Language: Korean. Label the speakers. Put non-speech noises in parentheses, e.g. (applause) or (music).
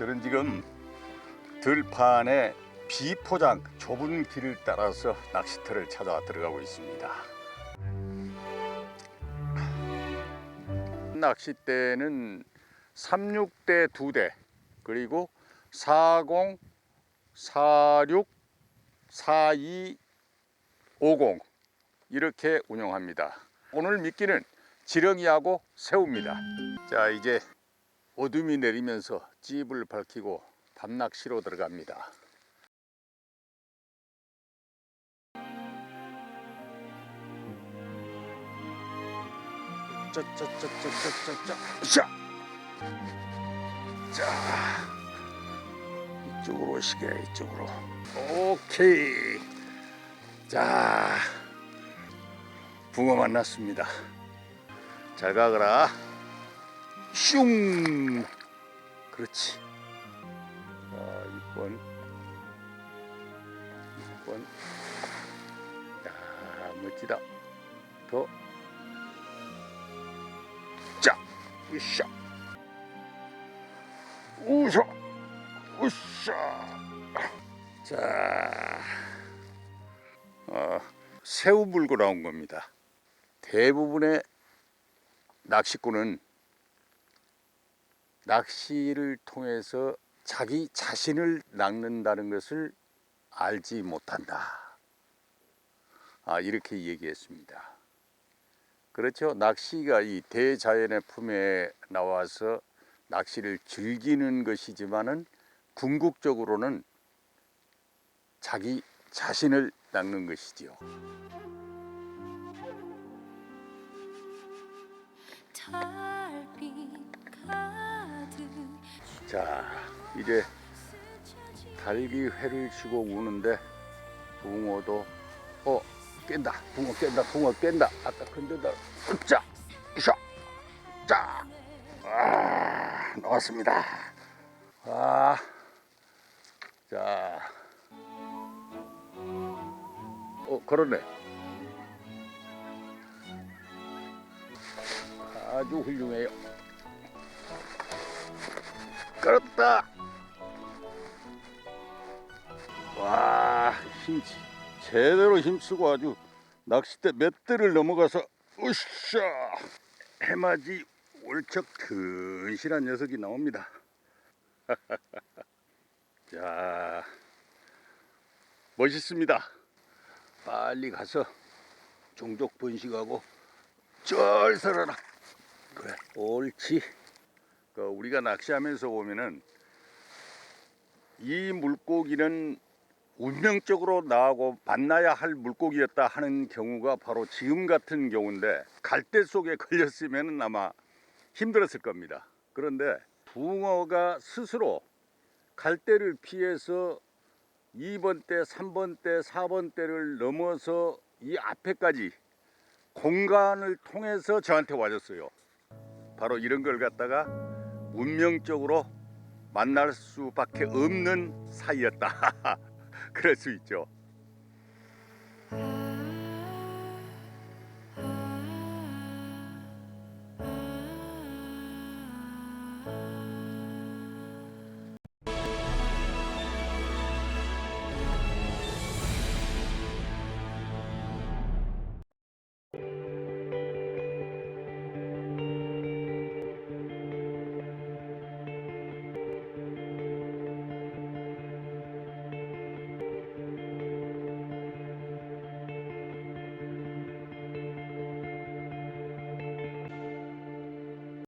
Speaker 1: 저는 지금 들판에 비포장 좁은 길을 따라서 낚시터를 찾아 들어가고 있습니다. 낚싯대는 36대 2대 그리고 40, 46, 42, 50 이렇게 운영합니다. 오늘 미끼는 지렁이하고 새우입니다. 자 이제 어둠이 내리면서 집을 밝히고 밤낚시로 들어갑니다. 짜짜짜짜짜짜짜 자, 자. 이쪽으로 오시게 이쪽으로. 오케이. 자. 붕어 만났습니다. 잘 가거라 슝. 그렇지. 자 6번. 6번. 야 멋지다. 더. 자, 으쌰, 우셔, 으쌰. 자, 어, 새우 물고 나온 겁니다. 대부분의 낚시꾼은 낚시를 통해서 자기 자신을 낚는다는 것을 알지 못한다. 아, 이렇게 얘기했습니다. 그렇죠. 낚시가 이 대자연의 품에 나와서 낚시를 즐기는 것이지만은 궁극적으로는 자기 자신을 낚는 것이지요. 자, 이제 달기 회를 치고 우는데 붕어도 어 깬다. 붕어 깬다. 붕어 깬다. 아까 건드다. 자, 샤, 자, 아, 나왔습니다. 아, 자, 어 그러네. 아주 훌륭해요. 끌었다. 와, 힘 제대로 힘쓰고 아주 낚싯대 몇 대를 넘어가서 으쌰 해맞이 올척 튼실한 녀석이 나옵니다. (laughs) 자, 멋있습니다. 빨리 가서 종족 번식하고 쩔 살아라. 그래, 옳지. 그 우리가 낚시하면서 보면은 이 물고기는 운명적으로 나하고 만나야 할 물고기였다 하는 경우가 바로 지금 같은 경우인데 갈대 속에 걸렸으면 아마 힘들었을 겁니다. 그런데 붕어가 스스로 갈대를 피해서 2번 대, 3번 대, 4번 대를 넘어서 이 앞에까지 공간을 통해서 저한테 와줬어요. 바로 이런 걸 갖다가 운명적으로 만날 수밖에 없는 사이였다. (laughs) 그럴 수 있죠. 아.